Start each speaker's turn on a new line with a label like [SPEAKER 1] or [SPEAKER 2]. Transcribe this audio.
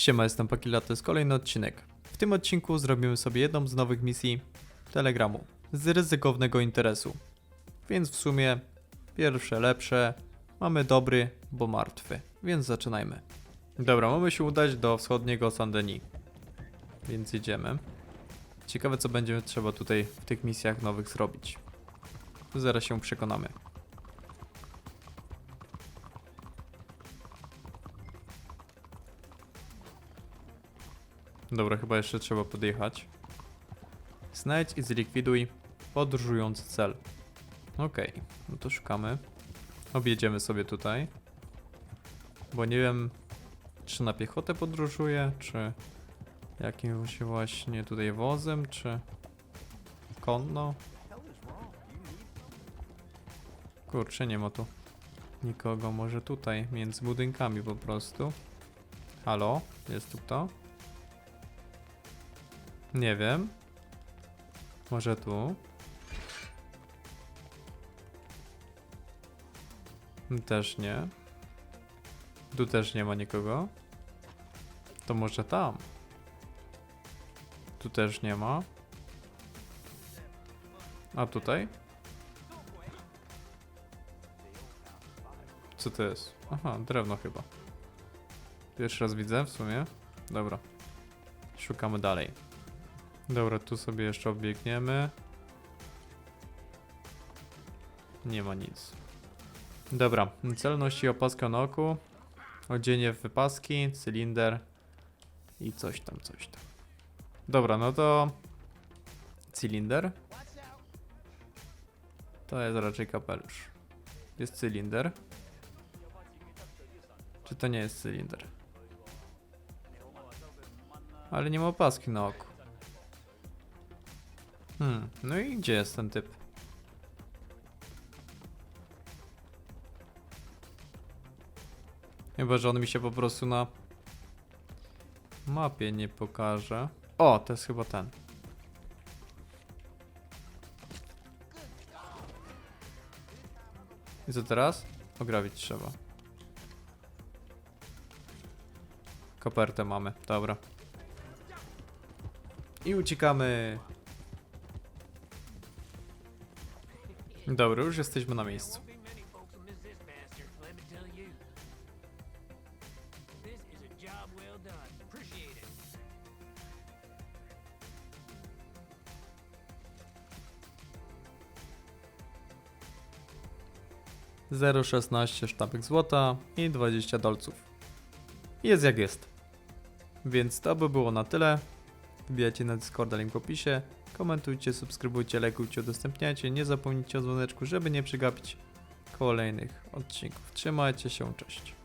[SPEAKER 1] Siema, jestem Pakila, to jest kolejny odcinek. W tym odcinku zrobimy sobie jedną z nowych misji Telegramu z ryzykownego interesu. Więc w sumie pierwsze lepsze, mamy dobry, bo martwy. Więc zaczynajmy. Dobra, mamy się udać do wschodniego Saint-Denis. Więc jedziemy. Ciekawe co będzie trzeba tutaj w tych misjach nowych zrobić. Zaraz się przekonamy. Dobra, chyba jeszcze trzeba podjechać. Znajdź i zlikwiduj podróżujący cel. Okej, no to szukamy. Objedziemy sobie tutaj. Bo nie wiem, czy na piechotę podróżuje, czy jakimś właśnie tutaj wozem, czy konno. Kurczę, nie ma tu nikogo. Może tutaj, między budynkami po prostu. Halo? Jest tu kto? Nie wiem. Może tu? Też nie. Tu też nie ma nikogo. To może tam. Tu też nie ma. A tutaj? Co to jest? Aha, drewno chyba. Pierwszy raz widzę w sumie. Dobra. Szukamy dalej. Dobra, tu sobie jeszcze obiegniemy. Nie ma nic. Dobra, cel nosi opaskę na oku, odzienie w wypaski, cylinder i coś tam, coś tam. Dobra, no to cylinder. To jest raczej kapelusz. Jest cylinder. Czy to nie jest cylinder? Ale nie ma opaski na oku. Hmm, no i gdzie jest ten typ? Chyba, że on mi się po prostu na mapie nie pokaże. O, to jest chyba ten. I co teraz? Ograwić trzeba. Kopertę mamy, dobra. I uciekamy.
[SPEAKER 2] Job well done. Appreciate it.
[SPEAKER 1] Zero szesnaście sztabek złota i 20 dolców. Jest jak jest. Więc to by było na tyle. Wbijajcie na Discorda, link w opisie. Komentujcie, subskrybujcie, lajkujcie, udostępniajcie. Nie zapomnijcie o dzwoneczku, żeby nie przegapić kolejnych odcinków. Trzymajcie się, cześć.